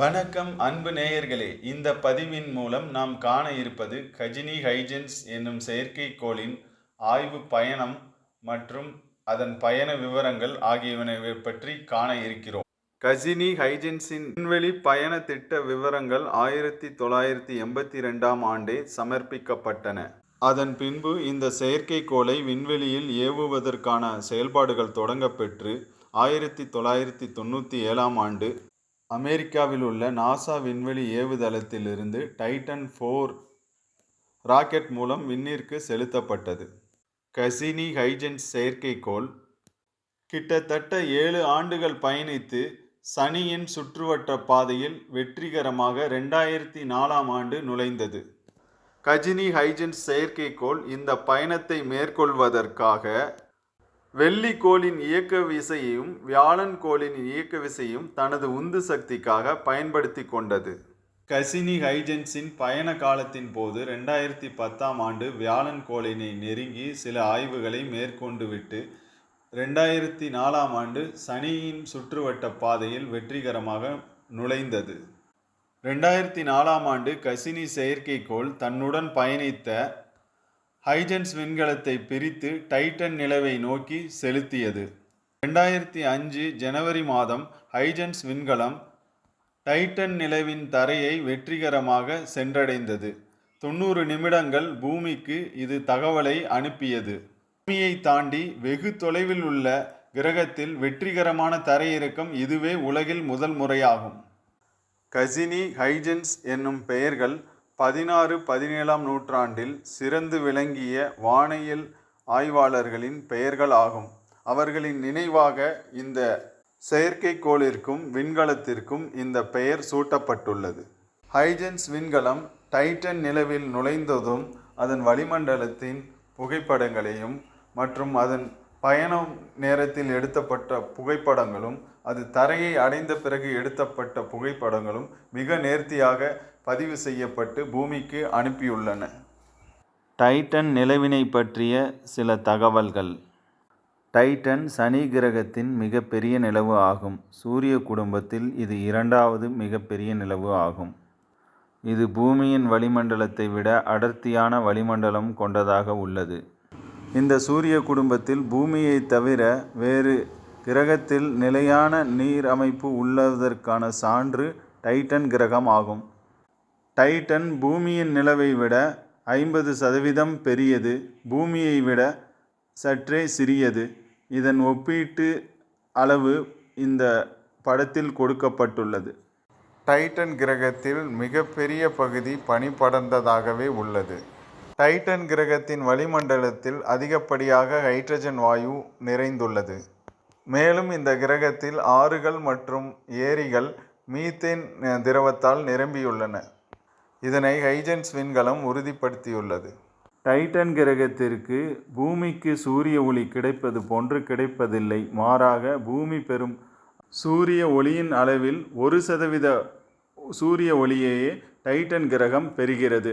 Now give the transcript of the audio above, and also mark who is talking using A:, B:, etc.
A: வணக்கம் அன்பு நேயர்களே இந்த பதிவின் மூலம் நாம் காண இருப்பது கஜினி ஹைஜென்ஸ் என்னும் செயற்கைக்கோளின் ஆய்வு பயணம் மற்றும் அதன் பயண விவரங்கள் ஆகியவனை பற்றி காண இருக்கிறோம். கஜினி ஹைஜென்ஸின் விண்வெளி பயண திட்ட விவரங்கள் ஆயிரத்தி தொள்ளாயிரத்தி எண்பத்தி ரெண்டாம் ஆண்டே சமர்ப்பிக்கப்பட்டன. அதன் பின்பு இந்த செயற்கைக்கோளை விண்வெளியில் ஏவுவதற்கான செயல்பாடுகள் தொடங்கப்பெற்று ஆயிரத்தி தொள்ளாயிரத்தி தொண்ணூற்றி ஏழாம் ஆண்டு அமெரிக்காவில் உள்ள நாசா விண்வெளி ஏவுதளத்திலிருந்து டைட்டன் ஃபோர் ராக்கெட் மூலம் விண்ணிற்கு செலுத்தப்பட்டது. கசினி ஹைஜென்ஸ் செயற்கைக்கோள் கிட்டத்தட்ட ஏழு ஆண்டுகள் பயணித்து சனியின் சுற்றுவட்ட பாதையில் வெற்றிகரமாக ரெண்டாயிரத்தி நாலாம் ஆண்டு நுழைந்தது. கஜினி ஹைஜென்ஸ் செயற்கைக்கோள் இந்த பயணத்தை மேற்கொள்வதற்காக வெள்ளி கோளின் இயக்க விசையையும் வியாழன் கோளின் இயக்க விசையும் தனது உந்து சக்திக்காக பயன்படுத்தி கொண்டது. கசினி ஹைஜென்ஸின் பயண காலத்தின் போது ரெண்டாயிரத்தி பத்தாம் ஆண்டு வியாழன் கோளினை நெருங்கி சில ஆய்வுகளை மேற்கொண்டு விட்டு ரெண்டாயிரத்தி நாலாம் ஆண்டு சனியின் சுற்றுவட்ட பாதையில் வெற்றிகரமாக நுழைந்தது. ரெண்டாயிரத்தி நாலாம் ஆண்டு கசினி செயற்கைக்கோள் தன்னுடன் பயணித்த ஹைஜென்ஸ் விண்கலத்தை பிரித்து டைட்டன் நிலவை நோக்கி செலுத்தியது. ரெண்டாயிரத்தி அஞ்சு ஜனவரி மாதம் ஹைஜென்ஸ் விண்கலம் டைட்டன் நிலவின் தரையை வெற்றிகரமாக சென்றடைந்தது. தொண்ணூறு நிமிடங்கள் பூமிக்கு இது தகவலை அனுப்பியது. பூமியை தாண்டி வெகு தொலைவில் உள்ள கிரகத்தில் வெற்றிகரமான தரையிறக்கம் இதுவே உலகில் முதல் முறையாகும். கசினி ஹைஜென்ஸ் என்னும் பெயர்கள் பதினாறு பதினேழாம் நூற்றாண்டில் சிறந்து விளங்கிய வானியல் ஆய்வாளர்களின் பெயர்கள் ஆகும். அவர்களின் நினைவாக இந்த செயற்கைக்கோளிற்கும் விண்கலத்திற்கும் இந்த பெயர் சூட்டப்பட்டுள்ளது. ஹைஜென்ஸ் விண்கலம் டைட்டன் நிலவில் நுழைந்ததும் அதன் வளிமண்டலத்தின் புகைப்படங்களையும் மற்றும் அதன் பயணம் நேரத்தில் எடுத்தப்பட்ட புகைப்படங்களும் அது தரையை அடைந்த பிறகு எடுத்தப்பட்ட புகைப்படங்களும் மிக நேர்த்தியாக பதிவு செய்யப்பட்டு பூமிக்கு அனுப்பியுள்ளன. டைட்டன் நிலவினை பற்றிய சில தகவல்கள். டைட்டன் சனி கிரகத்தின் மிகப்பெரிய நிலவு ஆகும். சூரிய குடும்பத்தில் இது இரண்டாவது மிகப்பெரிய நிலவு ஆகும். இது பூமியின் வளிமண்டலத்தை விட அடர்த்தியான வளிமண்டலம் கொண்டதாக உள்ளது. இந்த சூரிய குடும்பத்தில் பூமியை தவிர வேறு கிரகத்தில் நிலையான நீர் அமைப்பு உள்ளதற்கான சான்று டைட்டன் கிரகம் ஆகும். டைட்டன் பூமியின் நிலவை விட ஐம்பது சதவீதம் பெரியது. பூமியை விட சற்றே சிறியது. இதன் ஒப்பீட்டு அளவு இந்த படத்தில் கொடுக்கப்பட்டுள்ளது. டைட்டன் கிரகத்தில் மிகப்பெரிய பகுதி பனி படர்ந்ததாகவே உள்ளது. டைட்டன் கிரகத்தின் வளிமண்டலத்தில் அதிகப்படியாக ஹைட்ரஜன் வாயு நிறைந்துள்ளது. மேலும் இந்த கிரகத்தில் ஆறுகள் மற்றும் ஏரிகள் மீத்தேன் திரவத்தால் நிரம்பியுள்ளன. இதனை ஹைஜென்ஸ் விண்கலம் உறுதிப்படுத்தியுள்ளது. டைட்டன் கிரகத்திற்கு பூமிக்கு சூரிய ஒளி கிடைப்பது போன்று கிடைப்பதில்லை. மாறாக பூமி பெறும் சூரிய ஒளியின் அளவில் ஒரு சதவீத சூரிய ஒளியையே டைட்டன் கிரகம் பெறுகிறது.